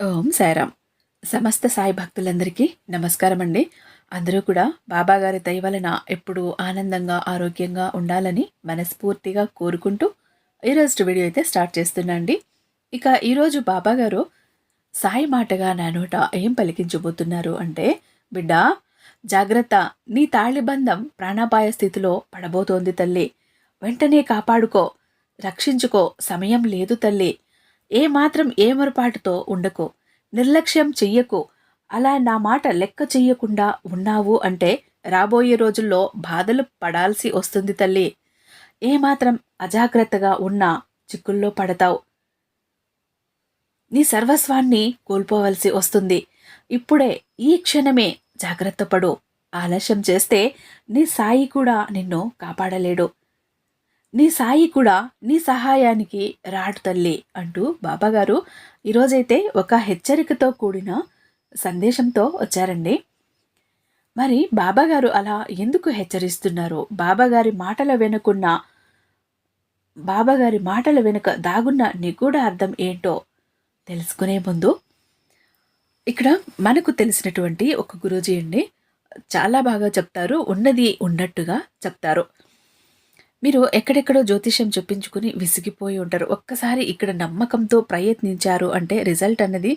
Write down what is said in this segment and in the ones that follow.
ఓం సాయిరామ్ సమస్త సాయి భక్తులందరికీ నమస్కారం అండి అందరూ కూడా బాబాగారి దయ వలన ఎప్పుడూ ఆనందంగా ఆరోగ్యంగా ఉండాలని మనస్ఫూర్తిగా కోరుకుంటూ ఈరోజు వీడియో అయితే స్టార్ట్ చేస్తున్నా అండి. ఇక ఈరోజు బాబాగారు సాయి మాటగా నా నోట ఏం పలికించబోతున్నారు అంటే బిడ్డ జాగ్రత్త. నీ తాళిబంధం ప్రాణాపాయ స్థితిలో పడబోతోంది తల్లి. వెంటనే కాపాడుకో. రక్షించుకో. సమయం లేదు తల్లి. ఏ మాత్రం ఏమరపాటుతో ఉండకు నిర్లక్ష్యం చెయ్యకు అలా నా మాట లెక్క చెయ్యకుండా ఉన్నావు అంటే రాబోయే రోజుల్లో బాధలు పడాల్సి వస్తుంది తల్లి. ఏమాత్రం అజాగ్రత్తగా ఉన్నా చిక్కుల్లో పడతావు. నీ సర్వస్వాన్ని కోల్పోవలసి వస్తుంది. ఇప్పుడే ఈ క్షణమే జాగ్రత్త పడు. ఆలస్యం చేస్తే నీ సాయి కూడా నిన్ను కాపాడలేడు. నీ సాయి కూడా నీ సహాయానికి రాడు తల్లి అంటూ బాబాగారు ఈరోజైతే ఒక హెచ్చరికతో కూడిన సందేశంతో వచ్చారండి. మరి బాబాగారు అలా ఎందుకు హెచ్చరిస్తున్నారు బాబాగారి మాటల వెనుకున్న బాబాగారి మాటల వెనుక దాగున్న నిగూఢ అర్థం ఏంటో తెలుసుకునే ముందు ఇక్కడ మనకు తెలిసినటువంటి ఒక గురూజీ అండి. చాలా బాగా చెప్తారు ఉన్నది ఉన్నట్టుగా చెప్తారు. మీరు ఎక్కడెక్కడో జ్యోతిష్యం చెప్పించుకుని విసిగిపోయి ఉంటారు. ఒక్కసారి ఇక్కడ నమ్మకంతో ప్రయత్నించారు అంటే రిజల్ట్ అన్నది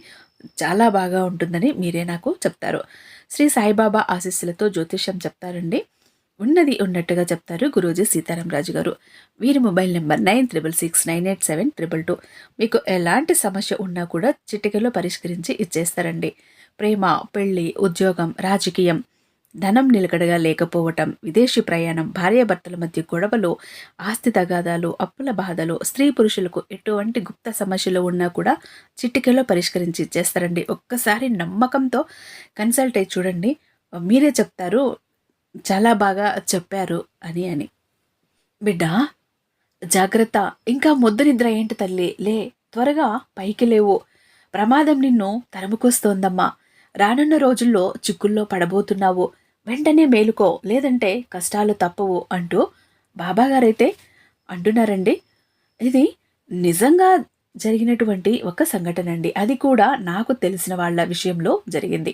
చాలా బాగా ఉంటుందని మీరే నాకు చెప్తారు. శ్రీ సాయిబాబా ఆశీస్సులతో జ్యోతిష్యం చెప్తారండి. ఉన్నది ఉన్నట్టుగా చెప్తారు గురూజీ సీతారాం రాజు గారు. వీరి mobile number nine triple six nine eight seven triple two. మీకు ఎలాంటి సమస్య ఉన్నా కూడా చిటికలో పరిష్కరించి ఇచ్చేస్తారండి. ప్రేమ పెళ్ళి ఉద్యోగం రాజకీయం ధనం నిలకడగా లేకపోవటం విదేశీ ప్రయాణం భార్యాభర్తల మధ్య గొడవలు ఆస్తి తగాదాలు అప్పుల బాధలు స్త్రీ పురుషులకు ఎటువంటి గుప్త సమస్యలు ఉన్నా కూడా చిటికెలో పరిష్కరించి ఇచ్చేస్తారండి ఒక్కసారి నమ్మకంతో కన్సల్ట్ అయి చూడండి. మీరే చెప్తారు చాలా బాగా చెప్పారు అని అని. బిడ్డ జాగ్రత్త. ఇంకా ముద్దు నిద్ర ఏంటి తల్లి? లే త్వరగా పైకి లేవు. ప్రమాదం నిన్ను తరుముకొస్తోందమ్మా. రానున్న రోజుల్లో చిక్కుల్లో పడబోతున్నావు. వెంటనే మేలుకో లేదంటే కష్టాలు తప్పవు అంటూ బాబాగారైతే అంటున్నారండి. ఇది నిజంగా జరిగినటువంటి ఒక సంఘటన అండి అది కూడా నాకు తెలిసిన వాళ్ళ విషయంలో జరిగింది.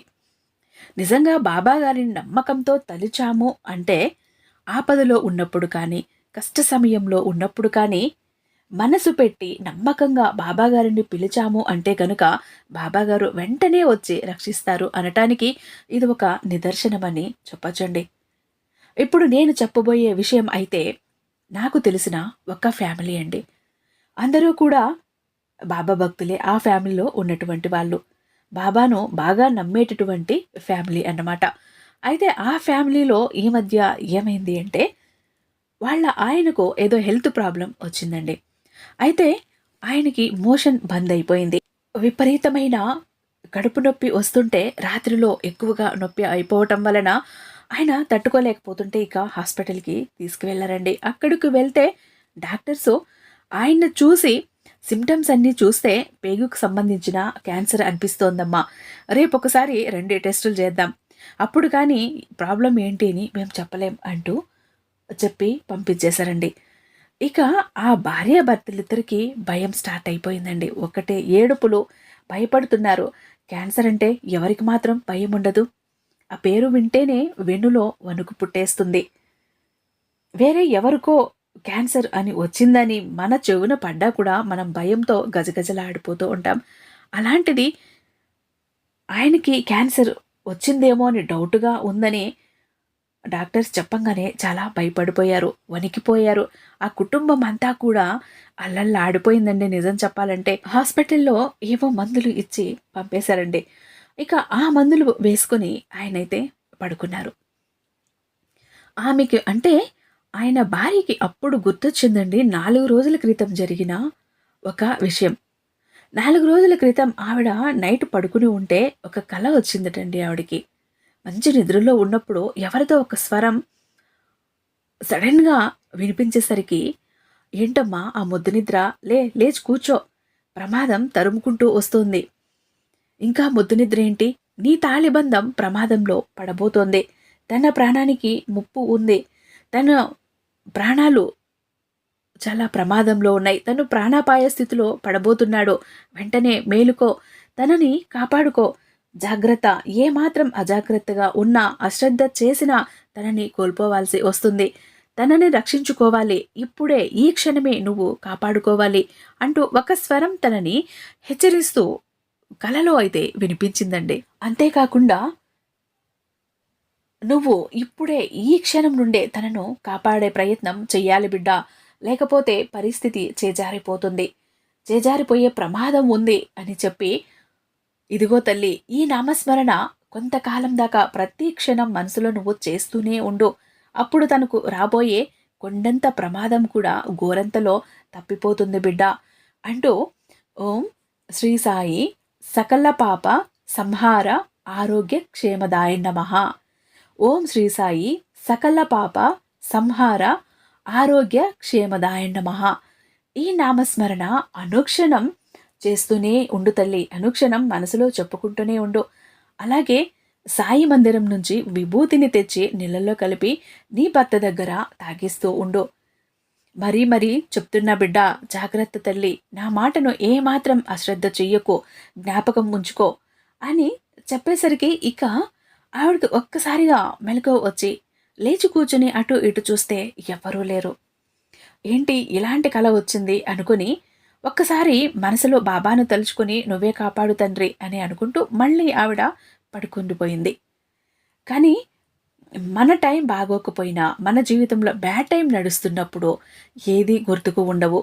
నిజంగా బాబా గారిని నమ్మకంతో తలిచాము అంటే ఆపదలో ఉన్నప్పుడు కానీ కష్ట సమయంలో ఉన్నప్పుడు కానీ మనసు పెట్టి నమ్మకంగా బాబాగారిని పిలిచాము అంటే కనుక బాబాగారు వెంటనే వచ్చి రక్షిస్తారు అనటానికి ఇది ఒక నిదర్శనమని చెప్పచ్చండి. ఇప్పుడు నేను చెప్పబోయే విషయం అయితే నాకు తెలిసిన ఒక ఫ్యామిలీ అండి. అందరూ కూడా బాబా భక్తులే ఆ ఫ్యామిలీలో ఉన్నటువంటి వాళ్ళు. బాబాను బాగా నమ్మేటటువంటి ఫ్యామిలీ అన్నమాట. అయితే ఆ ఫ్యామిలీలో ఈ మధ్య ఏమైంది అంటే వాళ్ళ ఆయనకు ఏదో హెల్త్ ప్రాబ్లం వచ్చిందండి. అయితే ఆయనకి మోషన్ బంద్ అయిపోయింది. విపరీతమైన కడుపు నొప్పి వస్తుంటే రాత్రిలో ఎక్కువగా నొప్పి అయిపోవటం వలన ఆయన తట్టుకోలేకపోతుంటే ఇక హాస్పిటల్కి తీసుకువెళ్ళారండి అక్కడికి వెళ్తే డాక్టర్స్ ఆయన చూసి సిమ్టమ్స్ అన్నీ చూస్తే పేగుకు సంబంధించిన క్యాన్సర్ అనిపిస్తోందమ్మా. రేపు ఒకసారి రెండు టెస్టులు చేద్దాం. అప్పుడు కానీ ప్రాబ్లం ఏంటి అని మేము చెప్పలేం అంటూ చెప్పి పంపించేశారండి. ఇక ఆ భార్యాభర్తలిద్దరికీ భయం స్టార్ట్ అయిపోయిందండి. ఒకటే ఏడుపులు భయపడుతున్నారు. క్యాన్సర్ అంటే ఎవరికి మాత్రం భయం ఉండదు. ఆ పేరు వింటేనే వెన్నులో వణుకు పుట్టేస్తుంది. వేరే ఎవరికో క్యాన్సర్ అని వచ్చిందని మన చెవున పడ్డా కూడా మనం భయంతో గజగజలాడిపోతూ ఉంటాం. అలాంటిది ఆయనకి క్యాన్సర్ వచ్చిందేమో అని డౌట్గా ఉందని డాక్టర్స్ చెప్పంగానే చాలా భయపడిపోయారు వణికిపోయారు. ఆ కుటుంబం అంతా కూడా అల్లల్లాడిపోయిందండి నిజం చెప్పాలంటే. హాస్పిటల్లో ఏవో మందులు ఇచ్చి పంపేశారండి. ఇక ఆ మందులు వేసుకుని ఆయనైతే పడుకున్నారు. ఆమెకి అంటే ఆయన భార్యకి అప్పుడు గుర్తొచ్చిందండి నాలుగు రోజుల క్రితం జరిగిన ఒక విషయం. నాలుగు రోజుల క్రితం ఆవిడ నైట్ పడుకుని ఉంటే ఒక కళ వచ్చిందటండి ఆవిడకి. మంచి నిద్రలో ఉన్నప్పుడు ఎవరిదో ఒక స్వరం సడన్గా వినిపించేసరికి ఏంటమ్మా ఆ ముద్దు నిద్ర? లే లేచి కూర్చో. ప్రమాదం తరుముకుంటూ వస్తోంది. ఇంకా ముద్దు నిద్ర ఏంటి? నీ తాళిబంధం ప్రమాదంలో పడబోతోంది. తన ప్రాణానికి ముప్పు ఉంది. తన ప్రాణాలు చాలా ప్రమాదంలో ఉన్నాయి. తను ప్రాణాపాయ స్థితిలో పడబోతున్నాడు. వెంటనే మేలుకో. తనని కాపాడుకో. జాగ్రత్త. ఏమాత్రం అజాగ్రత్తగా ఉన్నా అశ్రద్ధ చేసినా తనని కోల్పోవాల్సి వస్తుంది. తనని రక్షించుకోవాలి. ఇప్పుడే ఈ క్షణమే నువ్వు కాపాడుకోవాలి అంటూ ఒక స్వరం తనని హెచ్చరిస్తూ కలలో అయితే వినిపించిందండి. అంతేకాకుండా నువ్వు ఇప్పుడే ఈ క్షణం నుండే తనను కాపాడే ప్రయత్నం చెయ్యాలి బిడ్డ. లేకపోతే పరిస్థితి చేజారిపోతుంది. చేజారిపోయే ప్రమాదం ఉంది అని చెప్పి ఇదిగో తల్లి ఈ నామస్మరణ కొంతకాలం దాకా ప్రతి క్షణం మనసులో నువ్వు చేస్తూనే ఉండు. అప్పుడు తనకు రాబోయే కొండంత ప్రమాదం కూడా గోరంతలో తప్పిపోతుంది బిడ్డ. అంటూ ఓం శ్రీ సాయి సకల పాప సంహార ఆరోగ్య క్షేమదాయ నమ. ఓం శ్రీ సాయి సకల పాప సంహార ఆరోగ్య క్షేమదాయ నమ. ఈ నామస్మరణ అనుక్షణం చేస్తూనే ఉండు తల్లి. అనుక్షణం మనసులో చెప్పుకుంటూనే ఉండు. అలాగే సాయి మందిరం నుంచి విభూతిని తెచ్చి నీళ్ళల్లో కలిపి నీ భర్త దగ్గర తాగిస్తూ ఉండు. మరీ మరీ చెప్తున్నా బిడ్డ జాగ్రత్త తల్లి. నా మాటను ఏమాత్రం అశ్రద్ధ చెయ్యకు జ్ఞాపకం ఉంచుకో అని చెప్పేసరికి ఇక ఆవిడకి ఒక్కసారిగా మెలకు వచ్చి లేచి కూర్చుని అటు ఇటు చూస్తే ఎవరూ లేరు. ఏంటి ఇలాంటి కళ వచ్చింది అనుకుని ఒక్కసారి మనసులో బాబాను తలుచుకుని నువ్వే కాపాడు తండ్రి అని అనుకుంటూ మళ్ళీ ఆవిడ పడుకుండిపోయింది. కానీ మన టైం బాగోకపోయినా మన జీవితంలో బ్యాడ్ టైం నడుస్తున్నప్పుడు ఏది గుర్తుకు ఉండవు.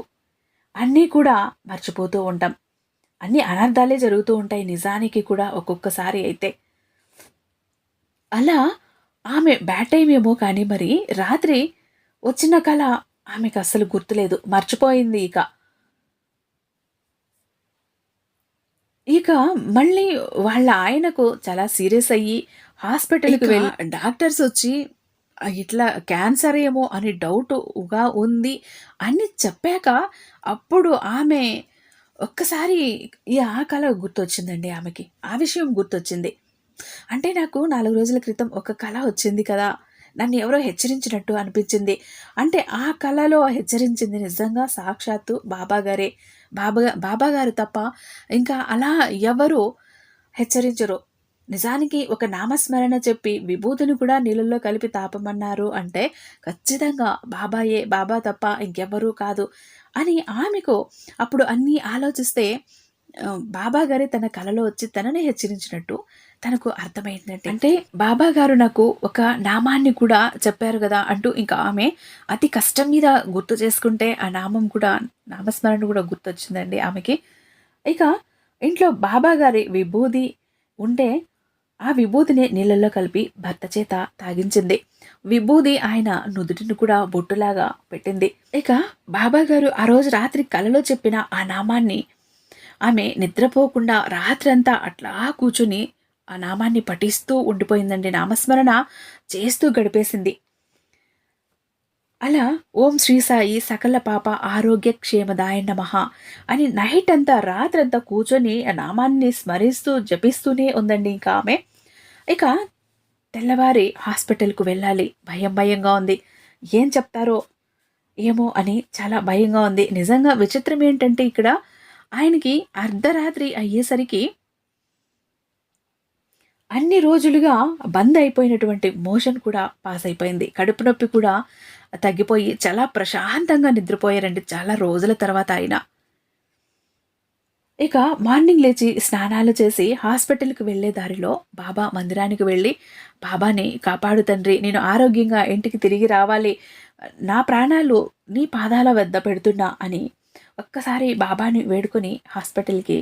అన్నీ కూడా మర్చిపోతూ ఉంటాం. అన్ని అనర్థాలే జరుగుతూ ఉంటాయి నిజానికి కూడా ఒక్కొక్కసారి అయితే. అలా ఆమె బ్యాడ్ టైం ఏమో కానీ మరి రాత్రి వచ్చిన కళ ఆమెకు అస్సలు గుర్తులేదు. మర్చిపోయింది ఇక. ఇక మళ్ళీ వాళ్ళ ఆయనకు చాలా సీరియస్ అయ్యి హాస్పిటల్కి వెళ్ళి డాక్టర్స్ వచ్చి ఇట్లా క్యాన్సర్ ఏమో అని డౌట్గా ఉంది అని చెప్పాక అప్పుడు ఆమె ఒక్కసారి ఈ ఆ కళ గుర్తొచ్చిందండి ఆమెకి. ఆ విషయం గుర్తొచ్చింది. అంటే నాకు నాలుగు రోజుల క్రితం ఒక కళ వచ్చింది కదా. నన్ను ఎవరో హెచ్చరించినట్టు అనిపించింది. అంటే ఆ కళలో హెచ్చరించింది నిజంగా సాక్షాత్తు బాబా గారే. బాబా బాబా గారు తప్ప ఇంకా అలా ఎవరు హెచ్చరించరు. నిజానికి ఒక నామస్మరణ చెప్పి విభూతిని కూడా నీళ్ళల్లో కలిపి తాపమన్నారు అంటే ఖచ్చితంగా బాబాయే బాబా తప్ప ఇంకెవ్వరూ కాదు అని ఆమెకు అప్పుడు అన్నీ ఆలోచిస్తే బాబాగారే తన కలలో వచ్చి తనని హెచ్చరించినట్టు తనకు అర్థమైందంటే అంటే బాబా గారు నాకు ఒక నామాన్ని కూడా చెప్పారు కదా అంటూ ఇంకా ఆమె అతి కష్టం మీద గుర్తు చేసుకుంటే ఆ నామం కూడా నామస్మరణ కూడా గుర్తొచ్చిందండి ఆమెకి. ఇక ఇంట్లో బాబా గారి విభూది ఉంటే ఆ విభూతిని నీళ్ళల్లో కలిపి భర్త చేత తాగించింది. విభూది ఆయన నుదుటిని కూడా బొట్టులాగా పెట్టింది. ఇక బాబా గారు ఆ రోజు రాత్రి కలలో చెప్పిన ఆ నామాన్ని ఆమె నిద్రపోకుండా రాత్రంతా అట్లా కూర్చుని ఆ నామాన్ని పఠిస్తూ ఉండిపోయిందండి. నామస్మరణ చేస్తూ గడిపేసింది. అలా ఓం శ్రీ సాయి సకల పాప ఆరోగ్య క్షేమదాయ నమ అని నైట్ అంతా రాత్రంతా కూర్చొని ఆ నామాన్ని స్మరిస్తూ జపిస్తూనే ఉందండి ఇంకా ఆమె. ఇక తెల్లవారి హాస్పిటల్కు వెళ్ళాలి. భయం భయంగా ఉంది. ఏం చెప్తారో ఏమో అని చాలా భయంగా ఉంది. నిజంగా విచిత్రం ఏంటంటే ఇక్కడ ఆయనకి అర్ధరాత్రి అయ్యేసరికి అన్ని రోజులుగా బంద్ అయిపోయినటువంటి మోషన్ కూడా పాస్ అయిపోయింది. కడుపు నొప్పి కూడా తగ్గిపోయి చాలా ప్రశాంతంగా నిద్రపోయారండి చాలా రోజుల తర్వాత ఆయన. ఇక మార్నింగ్ లేచి స్నానాలు చేసి హాస్పిటల్కి వెళ్ళే దారిలో బాబా మందిరానికి వెళ్ళి బాబాని కాపాడు తండ్రి నేను ఆరోగ్యంగా ఇంటికి తిరిగి రావాలి. నా ప్రాణాలు నీ పాదాల వద్ద పెడుతున్నా అని ఒక్కసారి బాబాని వేడుకొని హాస్పిటల్కి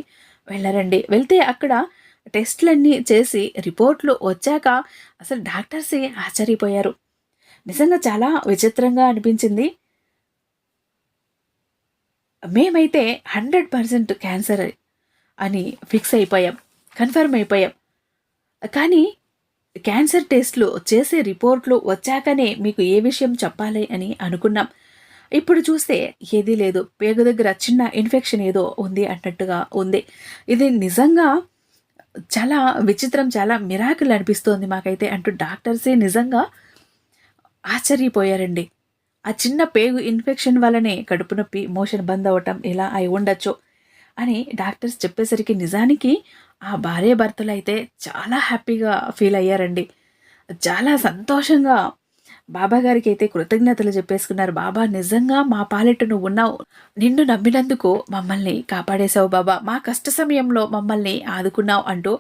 వెళ్ళారండి. వెళ్తే అక్కడ టెస్ట్లన్నీ చేసి రిపోర్ట్లు వచ్చాక అసలు డాక్టర్సే ఆశ్చర్యపోయారు. నిజంగా చాలా విచిత్రంగా అనిపించింది. మేమైతే హండ్రెడ్ పర్సెంట్ క్యాన్సర్ అని ఫిక్స్ అయిపోయాం కన్ఫర్మ్ అయిపోయాం. కానీ క్యాన్సర్ టెస్ట్లు చేసే రిపోర్ట్లు వచ్చాకనే మీకు ఏ విషయం చెప్పాలి అని అనుకున్నాం. ఇప్పుడు చూస్తే ఏదీ లేదు పేగు దగ్గర చిన్న ఇన్ఫెక్షన్ ఏదో ఉంది అన్నట్టుగా ఉంది. ఇది నిజంగా చాలా విచిత్రం చాలా మిరాకుల్ అనిపిస్తోంది మాకైతే. అంటూ డాక్టర్సే నిజంగా ఆశ్చర్యపోయారండి. ఆ చిన్న పేగు ఇన్ఫెక్షన్ వల్లనే కడుపు నొప్పి మోషన్ బంద్ అవ్వటం ఇలా అయి ఉండొచ్చు అని డాక్టర్స్ చెప్పేసరికి నిజానికి ఆ భార్య భర్తలు అయితే చాలా హ్యాపీగా ఫీల్ అయ్యారండి. చాలా సంతోషంగా బాబా గారికి అయితే కృతజ్ఞతలు చెప్పేసుకున్నారు. బాబా నిజంగా మా పాలెట్టు నువ్వు ఉన్నావు. నిన్ను నమ్మినందుకు మమ్మల్ని కాపాడేశావు బాబా. మా కష్ట సమయంలో మమ్మల్ని ఆదుకున్నావు అంటూ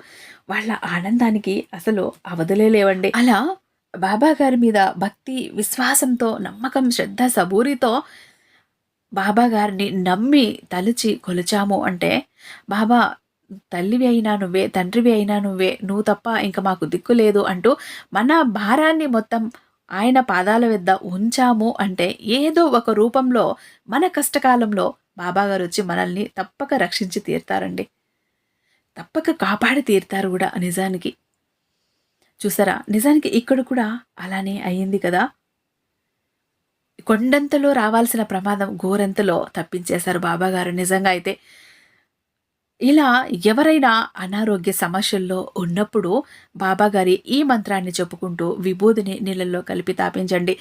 వాళ్ళ ఆనందానికి అసలు అవధులే లేవండి. అలా బాబా గారి మీద భక్తి విశ్వాసంతో నమ్మకం శ్రద్ధ సబూరితో బాబా గారిని నమ్మి తలిచి కొలిచాము అంటే బాబా తల్లివి అయినా నువ్వే తండ్రివి అయినా నువ్వే నువ్వు తప్ప ఇంకా మాకు దిక్కు లేదు అంటూ మన భారాన్ని మొత్తం ఆయన పాదాల వద్ద ఉంచాము అంటే ఏదో ఒక రూపంలో మన కష్టకాలంలో బాబాగారు వచ్చి మనల్ని తప్పక రక్షించి తీరుతారండి. తప్పక కాపాడి తీరుతారు కూడా నిజానికి. చూసారా? నిజానికి ఇక్కడ కూడా అలానే అయ్యింది కదా? కొండంతలో రావాల్సిన ప్రమాదం గోరంతలో తప్పించేశారు బాబాగారు నిజంగా అయితే. ఇలా ఎవరైనా అనారోగ్య సమస్యల్లో ఉన్నప్పుడు బాబాగారి ఈ మంత్రాన్ని చెప్పుకుంటూ విభూదిని నీళ్ళల్లో కలిపి తాపించండి.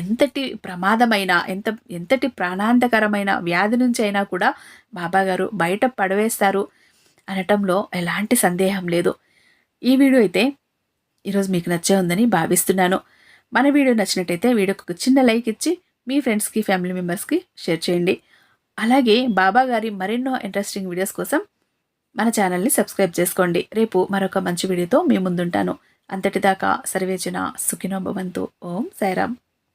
ఎంతటి ప్రమాదమైన ఎంత ఎంతటి ప్రాణాంతకరమైన వ్యాధి నుంచి అయినా కూడా బాబాగారు బయట పడవేస్తారు అనటంలో ఎలాంటి సందేహం లేదు. ఈ వీడియో అయితే ఈరోజు మీకు నచ్చే ఉందని భావిస్తున్నాను. మన వీడియో నచ్చినట్టయితే వీడియోకి ఒక చిన్న లైక్ ఇచ్చి మీ ఫ్రెండ్స్కి ఫ్యామిలీ మెంబర్స్కి షేర్ చేయండి. అలాగే బాబాగారి మరెన్నో ఇంట్రెస్టింగ్ వీడియోస్ కోసం మన ఛానల్ని సబ్స్క్రైబ్ చేసుకోండి. రేపు మరొక మంచి వీడియోతో మీ ముందుంటాను. అంతటిదాకా సర్వేచన సుఖినో భవంతు ఓం సాయిరామ్.